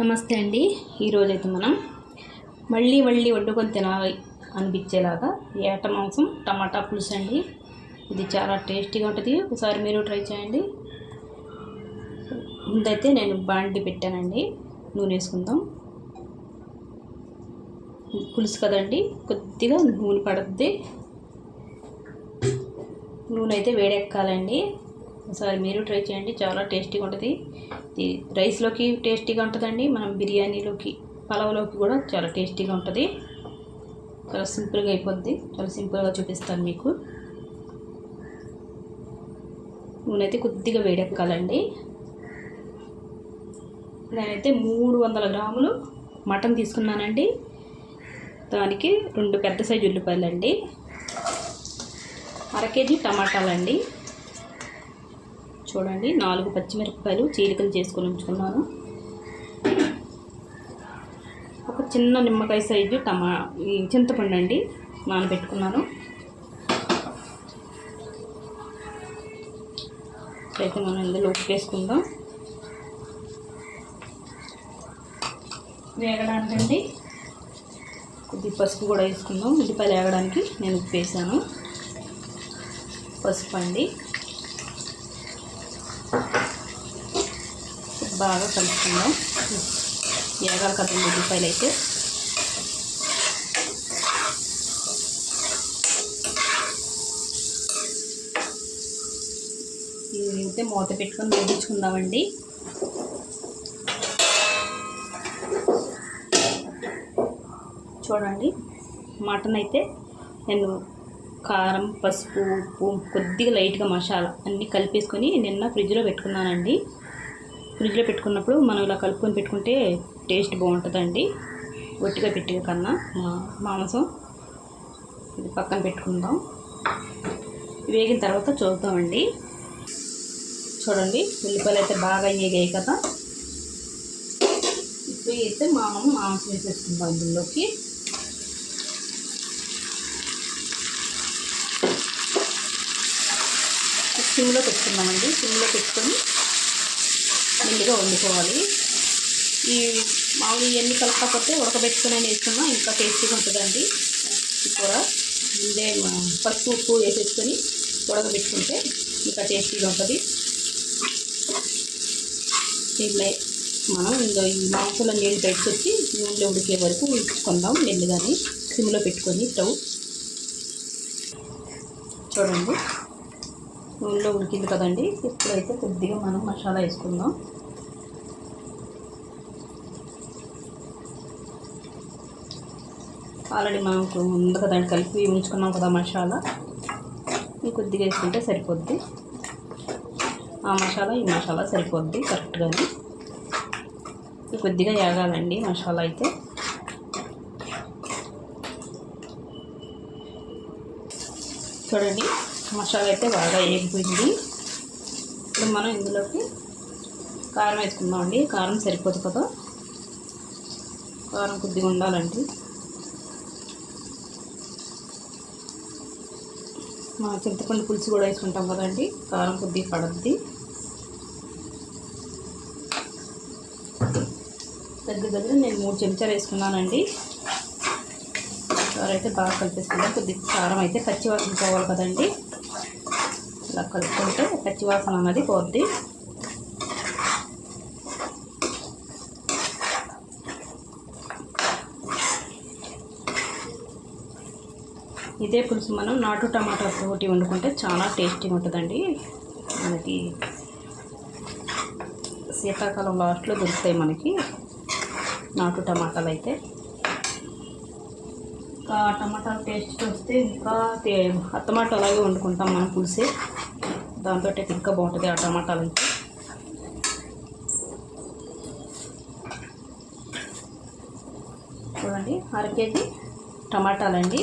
నమస్తే అండి. ఈరోజైతే మనం మళ్ళీ మళ్ళీ వండుకొని తినాలి అనిపించేలాగా ఏట మాంసం టమాటా పులుసు అండి. ఇది చాలా టేస్టీగా ఉంటుంది. ఒకసారి మీరు ట్రై చేయండి. ముందైతే నేను బాండి పెట్టానండి. నూనె వేసుకుందాం. పులుసు కదండి కొద్దిగా నూనె పడుద్ది. నూనె అయితే వేడెక్కాలండి. ఒకసారి మీరు ట్రై చేయండి. చాలా టేస్టీగా ఉంటుంది. ఇది రైస్లోకి టేస్టీగా ఉంటుందండి. మనం బిర్యానీలోకి పలావ్లోకి కూడా చాలా టేస్టీగా ఉంటుంది. చాలా సింపుల్గా అయిపోద్ది. చాలా సింపుల్గా చూపిస్తాను మీకు. నూనె అయితే కొద్దిగా వేడెక్కాలండి. నేనైతే మూడు వందల గ్రాములు మటన్ తీసుకున్నానండి. దానికి రెండు పెద్ద సైజు ఉల్లిపాయలు అండి అర కేజీ టమాటాలండి. చూడండి. నాలుగు పచ్చిమిరపకాయలు చీలికలు చేసుకొని ఉంచుకున్నాను. ఒక చిన్న నిమ్మకాయ సైజు టమా చింతపండు అండి నానబెట్టుకున్నాను. అయితే మనం ఇందులో ఉప్పు వేసుకుందాం. వేగడానికండి. కొద్దిగా పసుపు కూడా వేసుకుందాం. ఉల్లిపాయలు వేగడానికి నేను ఉప్పు వేసాను. పసుపు అండి. బాగా కలుపుకుందాం. ఏగాలి కదండి ఉల్లిపాయలు అయితే. అయితే మూత పెట్టుకొని వేయించుకుందామండి. చూడండి మటన్ అయితే నేను కారం పసుపు ఉప్పు కొద్దిగా లైట్గా మసాలా అన్నీ కలిపేసుకొని నిన్న ఫ్రిడ్జ్లో పెట్టుకున్నానండి. ఫ్రిడ్జ్లో పెట్టుకున్నప్పుడు మనం ఇలా కలుపుకొని పెట్టుకుంటే టేస్ట్ బాగుంటుందండి. ఒట్టిగా పెట్టే కన్నా మాంసం. ఇది పక్కన పెట్టుకుందాం. వేగిన తర్వాత చూద్దామండి. చూడండి ఉల్లిపాయలు అయితే బాగా వేగాయి కదా. ఇప్పుడు అయితే మనం మాంసం వేసేసుకుందాం ఇందులోకి. సిమ్లో పెట్టుకుందామండి. సిమ్లో పెట్టుకొని మెల్లిగా వండుకోవాలి. ఈ మామూలు ఇవన్నీ కలపకపోతే ఉడకబెట్టుకుని వేసుకున్నా ఇంకా టేస్టీగా ఉంటుందండి. ఈ కూర ముందే పసుపు ఉప్పు వేసేసుకొని ఉడకబెట్టుకుంటే ఇంకా టేస్టీగా ఉంటుంది. ఇలా మనం ఇందులో ఈ మాంసంలో నీళ్ళు పెట్టుకొచ్చి నూనెలో ఉడికే వరకు ఉడుచుకుందాం మెల్లిగాని సిమ్లో పెట్టుకొని స్టవ్ చూడండి. నూనెలో ఉడికింది కదండి. ఇప్పుడైతే కొద్దిగా మనం మసాలా వేసుకుందాం. ఆల్రెడీ మనం ఉంది కదండి కలిపి ఉంచుకున్నాం కదా మసాలా. కొద్దిగా వేసుకుంటే సరిపోద్ది. ఆ మసాలా ఈ మసాలా సరిపోద్ది కరెక్ట్గానే. కొద్దిగా ఏగాలండి మసాలా అయితే. చూడండి. మసాలా అయితే బాగా వేగిపోయింది ఇప్పుడు మనం ఇందులోకి కారం వేసుకుందామండి. కారం సరిపోదు కదా. కారం కొద్దిగా ఉండాలండి. మా చింతపండు పులుసు కూడా వేసుకుంటాం కదండి. కారం కొద్దిగా పడద్ది. దగ్గర దగ్గర నేను మూడు చెంచాలు వేసుకున్నానండి. కారం అయితే బాగా కలిపేసుకుందాం. కొద్దిగా కారం అయితే పచ్చివాసన పోవాలి కదండి. ఇలా కలుపుకుంటే పచ్చివాసన అన్నది పోద్ది. ఇదే పులుసు మనం నాటు టమాటా తోటి వండుకుంటే చాలా టేస్టీగా ఉంటుందండి. మనకి శీతాకాలం లాస్ట్లో దొరుకుతాయి మనకి నాటు టమాటాలు అయితే. ఇంకా టమాటాలు టేస్ట్ వస్తే ఇంకా ఆ టమాటా అలాగే వండుకుంటాం మనం పులిసే. దాంతో ఇంకా బాగుంటుంది ఆ టమాటాలు అయితే. చూడండి అర కేజీ టమాటాలండి.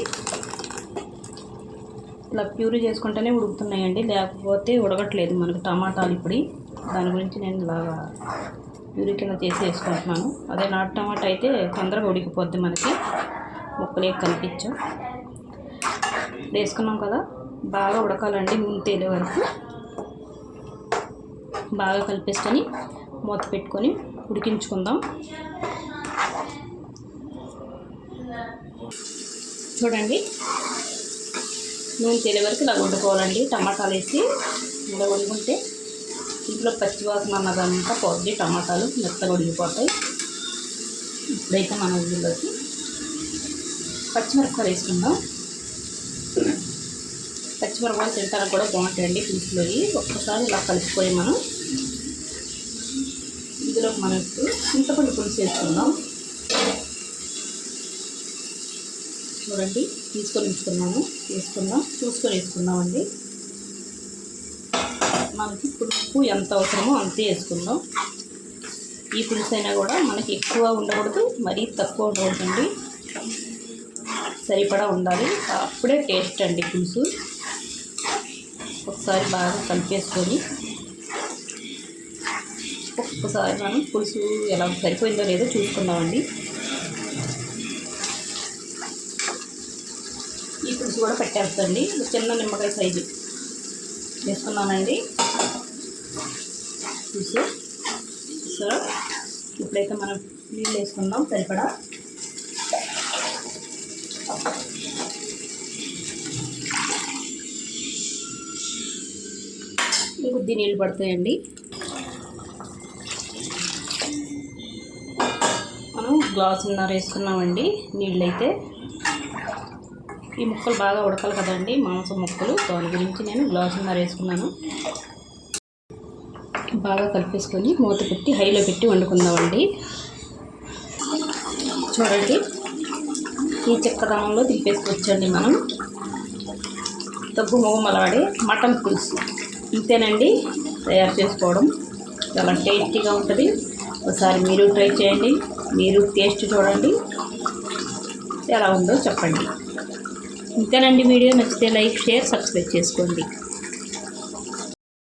ఇలా ప్యూరీ చేసుకుంటేనే ఉడుకుతున్నాయండి లేకపోతే ఉడకట్లేదు మనకు టమాటాలు ఇప్పుడు. దాని గురించి నేను ఇలాగా ప్యూరీ కింద చేసి వేసుకుంటున్నాను. అదే నాటు టమాటా అయితే తొందరగా ఉడికిపోద్ది మనకి. ముక్కలే కనిపించు. వేసుకున్నాం కదా బాగా ఉడకాలండి నూనె తేలే వరకు. బాగా కలిపేసుకొని మూత పెట్టుకొని ఉడికించుకుందాం. చూడండి నూనె తేలే వరకు ఇలా వండుకోవాలండి. టమాటాలు వేసి ఇలా వండుకుంటే ఇంట్లో పచ్చివాసన అన్నదంతా పోద్ది. టమాటాలు మెత్తగా వండిపోతాయి. ఇప్పుడైతే మన ఊళ్ళోకి పచ్చిమిరపకాయలు వేసుకుందాం. పచ్చిమిరపకాయలు తింటానికి కూడా బాగుంటాయండి పులుసులోవి. ఒక్కసారి ఇలా కలిసిపోయి మనం ఇందులో మనం ఇప్పుడు చింతపండు పులుసు వేసుకుందాం. చూడండి తీసుకొని ఉంచుకున్నాము వేసుకుందాం చూసుకొని వేసుకుందామండి. మనకి పులుపు ఎంత అవసరమో అంతే వేసుకుందాం. ఈ పులుసు అయినా కూడా మనకి ఎక్కువ ఉండకూడదు మరీ తక్కువ ఉండకూడదండి. సరిపడా ఉండాలి. అప్పుడే టేస్ట్ అండి పులుసు. ఒకసారి బాగా కలిపేసుకొని ఒక్కసారి మనం పులుసు ఎలా సరిపోయిందో లేదో చూసుకుందామండి. ఈ పులుసు కూడా పెట్టేస్తండి చిన్న నిమ్మకాయ సైజు. వేసుకున్నానండి. పులుసు. సో ఇప్పుడైతే మనం నీళ్ళు వేసుకుందాం. సరిపడా కొద్ది నీళ్ళు పడతాయండి. మనం గ్లాసున్నర వేసుకున్నామండి నీళ్ళు అయితే ఈ ముక్కలు బాగా ఉడకాలి కదండి మాంసం ముక్కలు. దాని గురించి నేను గ్లాసున్నర వేసుకున్నాను. బాగా కలిపేసుకొని మూత పెట్టి హైలో పెట్టి వండుకుందామండి. చూడండి. ఈ చిక్కదనంలో దింపేసుకోవచ్చండి మనం. తగ్గు మొగమలాడే మటన్ పులుసు. ఇంతేనండి. తయారు చేసుకోవడం చాలా టేస్టీగా ఉంటుంది. ఒకసారి మీరు ట్రై చేయండి. మీరు టేస్ట్ చూడండి. ఎలా ఉందో చెప్పండి. ఇంతేనండి వీడియో. నచ్చితే లైక్ షేర్ సబ్స్క్రైబ్ చేసుకోండి.